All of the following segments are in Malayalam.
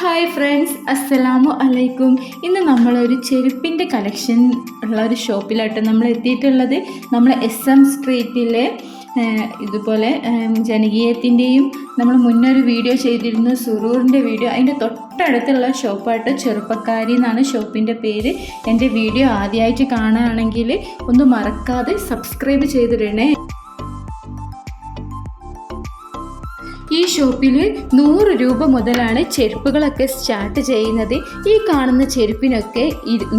ഹായ് ഫ്രണ്ട്സ് അസ്സലാമു അലൈക്കും ഇന്ന് നമ്മളൊരു ചെരുപ്പിന്റെ കളക്ഷൻ ഉള്ള ഒരു ഷോപ്പിലായിട്ട് നമ്മൾ എത്തിയിട്ടുള്ളത് നമ്മൾ എസ് എം സ്ട്രീറ്റിലെ ഇതുപോലെ ജനകീയത്തിന്റെയും നമ്മൾ മുന്നൊരു വീഡിയോ ചെയ്തിരുന്നു സുറൂറിന്റെ വീഡിയോ അതിന്റെ തൊട്ടടുത്തുള്ള ഷോപ്പായിട്ട് ചെറുപ്പക്കാരി എന്നാണ് ഷോപ്പിന്റെ പേര്. എന്റെ വീഡിയോ ആദ്യമായിട്ട് കാണുകയാണെങ്കിൽ ഒന്ന് മറക്കാതെ സബ്സ്ക്രൈബ് ചെയ്തിടണേ. ഈ ഷോപ്പിൽ നൂറ് രൂപ മുതലാണ് ചെരുപ്പുകളൊക്കെ സ്റ്റാർട്ട് ചെയ്യുന്നത്. ഈ കാണുന്ന ചെരുപ്പിനൊക്കെ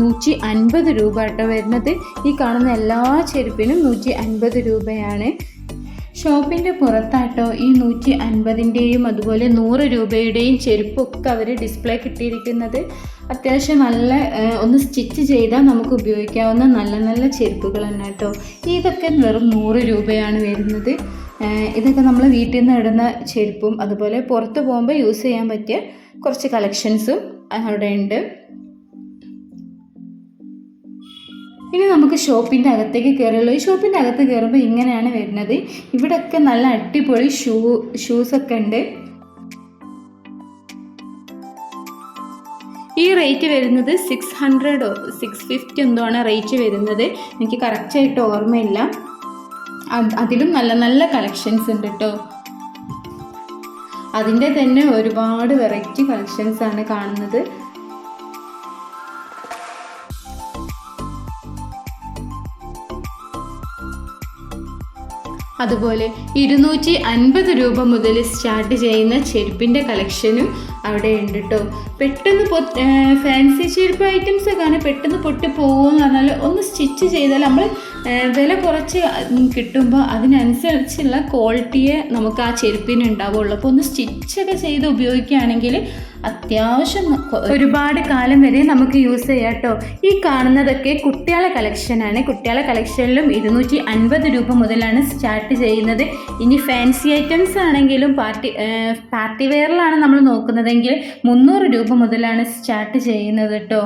നൂറ്റി അൻപത് രൂപ കേട്ടോ വരുന്നത്. ഈ കാണുന്ന എല്ലാ ചെരുപ്പിനും നൂറ്റി അൻപത് രൂപയാണ്. ഷോപ്പിന്റെ പുറത്താട്ടോ ഈ നൂറ്റി അൻപതിന്റെയും അതുപോലെ നൂറ് രൂപയുടെയും ചെരുപ്പൊക്കെ അവർ ഡിസ്പ്ലേ കിട്ടിയിരിക്കുന്നത്. അത്യാവശ്യം നല്ല ഒന്ന് സ്റ്റിച്ച് ചെയ്താൽ നമുക്ക് ഉപയോഗിക്കാവുന്ന നല്ല നല്ല ചെരുപ്പുകൾ തന്നെ കേട്ടോ. ഇതൊക്കെ വെറും നൂറ് രൂപയാണ് വരുന്നത്. ഇതൊക്കെ നമ്മൾ വീട്ടിൽ നിന്ന് ഇടുന്ന ചെരുപ്പും അതുപോലെ പുറത്ത് പോകുമ്പോൾ യൂസ് ചെയ്യാൻ പറ്റിയ കുറച്ച് കളക്ഷൻസും അവിടെ ഉണ്ട്. ഇനി നമുക്ക് ഷോപ്പിന്റെ അകത്തേക്ക് കയറുള്ളൂ ഈ ഷോപ്പിന്റെ അകത്ത് കയറുമ്പോൾ ഇങ്ങനെയാണ് വരുന്നത്. ഇവിടെയൊക്കെ നല്ല അടിപൊളി ഷൂ ഷൂസൊക്കെ ഉണ്ട്. ഈ റേറ്റ് വരുന്നത് സിക്സ് ഹൺഡ്രഡോ സിക്സ് ഫിഫ്റ്റി എന്തോ ആണ് റേറ്റ് വരുന്നത്. എനിക്ക് കറക്റ്റായിട്ട് ഓർമ്മയില്ല. അതിലും നല്ല നല്ല കളക്ഷൻസ് ഉണ്ട് കേട്ടോ അതിന്റെ തന്നെ ഒരുപാട് വെറൈറ്റി കളക്ഷൻസ് ആണ് കാണുന്നത്. അതുപോലെ ഇരുന്നൂറ്റി അൻപത് രൂപ മുതൽ സ്റ്റാർട്ട് ചെയ്യുന്ന ചെരുപ്പിന്റെ കളക്ഷനും അവിടെ ഉണ്ട് കേട്ടോ പെട്ടെന്ന് ഫാൻസി ചെരുപ്പ് ഐറ്റംസ് ഒക്കെ പെട്ടെന്ന് പൊട്ടി പോകുമെന്ന് പറഞ്ഞാൽ ഒന്ന് സ്റ്റിച്ച് ചെയ്താൽ നമ്മൾ വില കുറച്ച് കിട്ടുമ്പോൾ അതിനനുസരിച്ചുള്ള ക്വാളിറ്റിയെ നമുക്ക് ആ ചെരുപ്പിന് ഉണ്ടാവുള്ളൂ. അപ്പോൾ ഒന്ന് സ്റ്റിച്ചൊക്കെ ചെയ്ത് ഉപയോഗിക്കുകയാണെങ്കിൽ അത്യാവശ്യം ഒരുപാട് കാലം വരെ നമുക്ക് യൂസ് ചെയ്യാം കേട്ടോ ഈ കാണുന്നതൊക്കെ കുട്ടികളെ കളക്ഷനാണ് കുട്ടികളെ കളക്ഷനിലും ഇരുന്നൂറ്റി അൻപത് രൂപ മുതലാണ് സ്റ്റാർട്ട് ചെയ്യുന്നത്. ഇനി ഫാൻസി ഐറ്റംസ് ആണെങ്കിലും പാർട്ടി പാർട്ടി വെയറിലാണ് നമ്മൾ നോക്കുന്നതെങ്കിൽ മുന്നൂറ് രൂപ മുതലാണ് സ്റ്റാർട്ട് ചെയ്യുന്നത് കേട്ടോ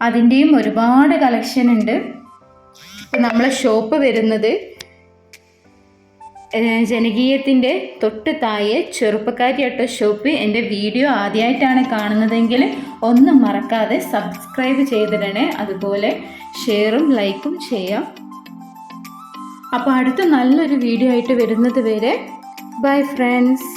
അതിന്റെയും ഒരുപാട് കളക്ഷൻ ഉണ്ട്. നമ്മളെ ഷോപ്പ് വരുന്നത് ജനകീയത്തിന്റെ തൊട്ട് താഴെ ചെറുപ്പക്കാരിയാട്ടോ ഷോപ്പ് എന്റെ വീഡിയോ ആദ്യമായിട്ടാണ് കാണുന്നതെങ്കിൽ ഒന്നും മറക്കാതെ സബ്സ്ക്രൈബ് ചെയ്തിടണേ. അതുപോലെ ഷെയറും ലൈക്കും ചെയ്യാം. അപ്പോൾ അടുത്ത നല്ലൊരു വീഡിയോ ആയിട്ട് വരുന്നത് വരെ ബൈ ഫ്രണ്ട്സ്.